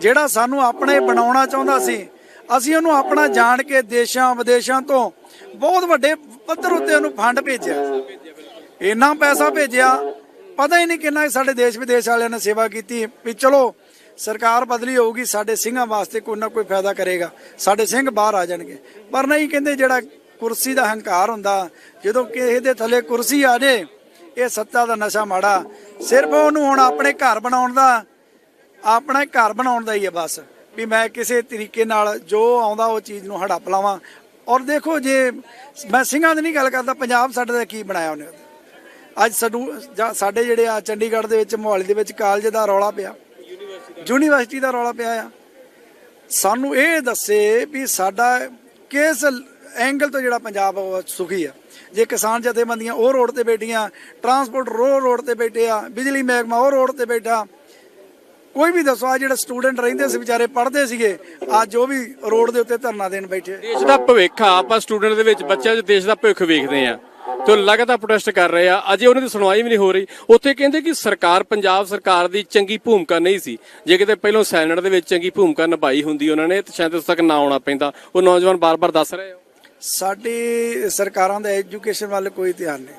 ਜਿਹੜਾ ਸਾਨੂੰ ਆਪਣੇ ਬਣਾਉਣਾ ਚਾਹੁੰਦਾ ਸੀ, ਅਸੀਂ ਉਹਨੂੰ ਆਪਣਾ ਜਾਣ ਕੇ ਦੇਸ਼ਾਂ ਵਿਦੇਸ਼ਾਂ ਤੋਂ ਬਹੁਤ ਵੱਡੇ ਪੱਧਰ ਉੱਤੇ ਉਹਨੂੰ ਫੰਡ ਭੇਜਿਆ। ਇੰਨਾ ਪੈਸਾ ਭੇਜਿਆ, ਪਤਾ ਹੀ ਨਹੀਂ ਕਿੰਨਾ ਸਾਡੇ ਦੇਸ਼ ਵਿਦੇਸ਼ ਵਾਲਿਆਂ ਨੇ ਸੇਵਾ ਕੀਤੀ, ਵੀ ਚਲੋ ਸਰਕਾਰ ਬਦਲੀ ਹੋਊਗੀ, ਸਾਡੇ ਸਿੰਘਾਂ ਵਾਸਤੇ ਕੋਈ ਨਾ ਕੋਈ ਫਾਇਦਾ ਕਰੇਗਾ, ਸਾਡੇ ਸਿੰਘ ਬਾਹਰ ਆ ਜਾਣਗੇ। ਪਰ ਨਹੀਂ ਕਹਿੰਦੇ ਜਿਹੜਾ ਕੁਰਸੀ ਦਾ ਹੰਕਾਰ ਹੁੰਦਾ, ਜਦੋਂ ਕਿਸੇ ਦੇ ਥੱਲੇ ਕੁਰਸੀ ਆ ਜੇ, ਇਹ ਸੱਤਾ ਦਾ ਨਸ਼ਾ ਮਾੜਾ, ਸਿਰਫ ਉਹਨੂੰ ਹੁਣ ਆਪਣੇ ਘਰ ਬਣਾਉਣ ਦਾ ਆਪਣਾ ਘਰ ਬਣਾਉਣ ਦਾ ਹੀ ਹੈ ਬਸ, ਵੀ ਮੈਂ ਕਿਸੇ ਤਰੀਕੇ ਨਾਲ ਜੋ ਆਉਂਦਾ ਉਹ ਚੀਜ਼ ਨੂੰ ਹੜੱਪ ਲਾਵਾਂ। ਔਰ ਦੇਖੋ ਜੇ ਮੈਂ ਸਿੰਘਾਂ ਦੀ ਨਹੀਂ ਗੱਲ ਕਰਦਾ, ਪੰਜਾਬ ਸਾਡੇ ਦਾ ਕੀ ਬਣਾਇਆ ਉਹਨੇ। ਅੱਜ ਸਾਨੂੰ ਜਾਂ ਸਾਡੇ ਜਿਹੜੇ ਆ ਚੰਡੀਗੜ੍ਹ ਦੇ ਵਿੱਚ, ਮੋਹਾਲੀ ਦੇ ਵਿੱਚ ਕਾਲਜ ਦਾ ਰੌਲਾ ਪਿਆ। ਯੂਨੀਵਰਸਿਟੀ ਦਾ ਰੌਲਾ ਪਿਆ ਆ। ਸਾਨੂੰ ਇਹ ਦੱਸੇ ਵੀ ਸਾਡਾ ਕਿਸ ਐਂਗਲ ਤੋਂ ਜਿਹੜਾ ਪੰਜਾਬ ਸੁਖੀ ਆ। ਜੇ ਕਿਸਾਨ ਜਥੇਬੰਦੀਆਂ ਉਹ ਰੋਡ ਤੇ ਬੈਠੀਆਂ ਟਰਾਂਸਪੋਰਟ ਰੋ ਰੋਡ ਤੇ ਬੈਠੇ ਆ, ਬਿਜਲੀ ਮਹਿਕਮਾ ਉਹ ਰੋਡ ਤੇ ਬੈਠਾ ਕੋਈ ਵੀ ਦੱਸੋ ਆ ਜਿਹੜੇ ਸਟੂਡੈਂਟ ਰਹਿੰਦੇ ਸੀ ਵਿਚਾਰੇ ਪੜ੍ਹਦੇ ਸੀਗੇ ਅੱਜ ਉਹ ਵੀ ਰੋਡ ਦੇ ਉੱਤੇ ਧਰਨਾ ਦੇਣ ਬੈਠੇ। ਦੇਸ਼ ਦਾ ਭਵਿੱਖ ਆ ਆਪਾਂ ਸਟੂਡੈਂਟ ਦੇ ਵਿੱਚ ਬੱਚਿਆਂ 'ਚ ਦੇਸ਼ ਦਾ ਭਵਿੱਖ ਵੇਖਦੇ ਆ। ਤੇ ਉਹ ਲਗਾਤਾਰ ਪ੍ਰੋਟੈਸਟ ਕਰ ਰਹੇ ਆ। ਅਜੇ ਉਹਨਾਂ ਦੀ ਸੁਣਵਾਈ ਵੀ ਨਹੀਂ ਹੋ ਰਹੀ। ਉੱਥੇ ਕਹਿੰਦੇ ਕਿ ਸਰਕਾਰ ਪੰਜਾਬ ਸਰਕਾਰ ਦੀ ਚੰਗੀ ਭੂਮਿਕਾ ਨਹੀਂ ਸੀ। ਜੇ ਕਿਤੇ ਪਹਿਲਾਂ ਸੈਨੇਟ ਦੇ ਵਿੱਚ ਚੰਗੀ ਭੂਮਿਕਾ ਨਿਭਾਈ ਹੁੰਦੀ ਉਹਨਾਂ ਨੇ ਤੇ ਸ਼ਾਇਦ ਉਸ ਤੱਕ ਨਾ ਆਉਣਾ ਪੈਂਦਾ। ਉਹ ਨੌਜਵਾਨ ਬਾਰ-ਬਾਰ ਦੱਸ ਰਹੇ ਆ। ਸਾਡੀ ਸਰਕਾਰਾਂ ਦਾ ਐਜੂਕੇਸ਼ਨ ਵੱਲ ਕੋਈ ਧਿਆਨ ਨਹੀਂ।